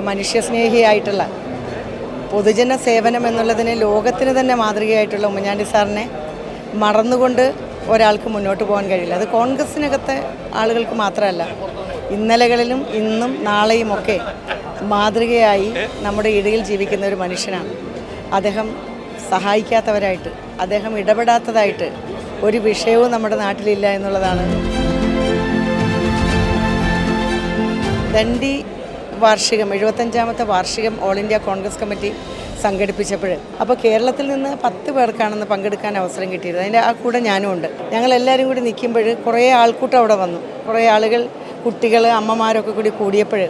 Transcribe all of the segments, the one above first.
മനുഷ്യസ്നേഹിയായിട്ടുള്ള പൊതുജന സേവനം എന്നുള്ളതിന് ലോകത്തിന് തന്നെ മാതൃകയായിട്ടുള്ള ഉമ്മൻചാണ്ടി സാറിനെ മറന്നുകൊണ്ട് ഒരാൾക്ക് മുന്നോട്ട് പോകാൻ കഴിയില്ല. അത് കോൺഗ്രസിനകത്തെ ആളുകൾക്ക് മാത്രമല്ല ഇന്നലകളിലും ഇന്നും നാളെയും ഒക്കെ മാതൃകയായി നമ്മുടെ ഇടയിൽ ജീവിക്കുന്ന ഒരു മനുഷ്യനാണ്. അദ്ദേഹം സഹായിക്കാത്തവരായിട്ട് അദ്ദേഹം ഇടപെടാത്തതായിട്ട് ഒരു വിഷയവും നമ്മുടെ നാട്ടിലില്ല എന്നുള്ളതാണ്. ദണ്ഡി വാർഷികം എഴുപത്തഞ്ചാമത്തെ വാർഷികം ഓൾ ഇന്ത്യ കോൺഗ്രസ് കമ്മിറ്റി സംഘടിപ്പിച്ചപ്പോൾ. അപ്പോൾ കേരളത്തിൽ നിന്ന് പത്ത് പേർക്കാണെന്ന് പങ്കെടുക്കാൻ അവസരം കിട്ടിയത് അതിന്റെ ആ കൂടെ ഞാനും ഉണ്ട്. ഞങ്ങൾ എല്ലാവരും കൂടി നിൽക്കുമ്പോൾ കുറേ ആൾക്കൂട്ടം അവിടെ വന്നു. കുറേ ആളുകൾ കുട്ടികൾ അമ്മമാരൊക്കെ കൂടി കൂടിയപ്പോൾ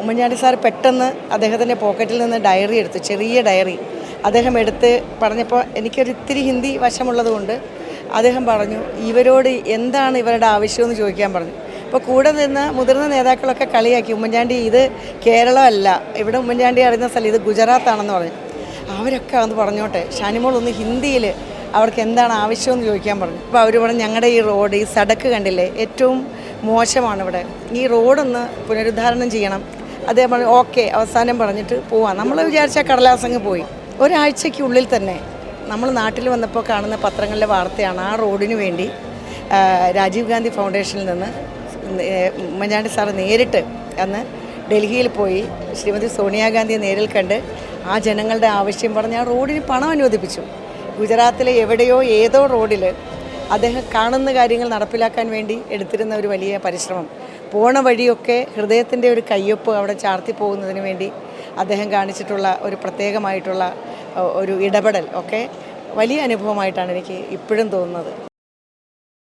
ഉമ്മൻചാണ്ടി സാർ പെട്ടെന്ന് അദ്ദേഹത്തിന്റെ പോക്കറ്റിൽ നിന്ന് ഡയറി എടുത്തു. ചെറിയ ഡയറി. അദ്ദേഹം എടുത്ത് പറഞ്ഞപ്പോൾ എനിക്കൊരു ഇത്തിരി ഹിന്ദി വശമുള്ളതുകൊണ്ട് അദ്ദേഹം പറഞ്ഞു ഇവരോട് എന്താണ് ഇവരുടെ ആവശ്യമെന്ന് ചോദിക്കാൻ പറഞ്ഞു. അപ്പോൾ കൂടെ നിന്ന് മുതിർന്ന നേതാക്കളൊക്കെ കളിയാക്കി. ഉമ്മൻചാണ്ടി ഇത് കേരളമല്ല. ഇവിടെ ഉമ്മൻചാണ്ടി അറിയുന്ന സ്ഥലം ഇത് ഗുജറാത്താണെന്ന് പറഞ്ഞു. അവരൊക്കെ അന്ന് പറഞ്ഞോട്ടെ. ഷാനിമോൾ ഒന്ന് ഹിന്ദിയിൽ അവർക്ക് എന്താണ് ആവശ്യമെന്ന് ചോദിക്കാൻ പറഞ്ഞു. അപ്പോൾ അവർ പറഞ്ഞു ഞങ്ങളുടെ ഈ റോഡ് ഈ സടക്ക് കണ്ടില്ലേ? ഏറ്റവും മോശമാണ് ഇവിടെ ഈ റോഡൊന്ന് പുനരുദ്ധാരണം ചെയ്യണം. അദ്ദേഹം പറഞ്ഞു ഓക്കെ അവസാനം പറഞ്ഞിട്ട് പോവാം. നമ്മൾ വിചാരിച്ച കടലാസങ്ങ് പോയി. ഒരാഴ്ചയ്ക്കുള്ളിൽ തന്നെ നമ്മൾ നാട്ടിൽ വന്നപ്പോൾ കാണുന്ന പത്രങ്ങളിലെ വാർത്തയാണ് ആ റോഡിന് വേണ്ടി രാജീവ് ഗാന്ധി ഫൗണ്ടേഷനിൽ നിന്ന് ഉമ്മൻചാണ്ടി സാറ് നേരിട്ട് അന്ന് ഡൽഹിയിൽ പോയി ശ്രീമതി സോണിയാഗാന്ധിയെ നേരിൽ കണ്ട് ആ ജനങ്ങളുടെ ആവശ്യം പറഞ്ഞ് ആ റോഡിന് പണം അനുവദിപ്പിച്ചു. ഗുജറാത്തിലെ എവിടെയോ ഏതോ റോഡിൽ അദ്ദേഹം കാണുന്ന കാര്യങ്ങൾ നടപ്പിലാക്കാൻ വേണ്ടി എടുത്തിരുന്ന ഒരു വലിയ പരിശ്രമം. പോണ വഴിയൊക്കെ ഹൃദയത്തിന്റെ ഒരു കയ്യൊപ്പ് അവിടെ ചാർത്തി പോകുന്നതിന് വേണ്ടി അദ്ദേഹം കാണിച്ചിട്ടുള്ള ഒരു പ്രത്യേകമായിട്ടുള്ള ഒരു ഇടപെടൽ ഒക്കെ വലിയ അനുഭവമായിട്ടാണ് എനിക്ക് ഇപ്പോഴും തോന്നുന്നത്.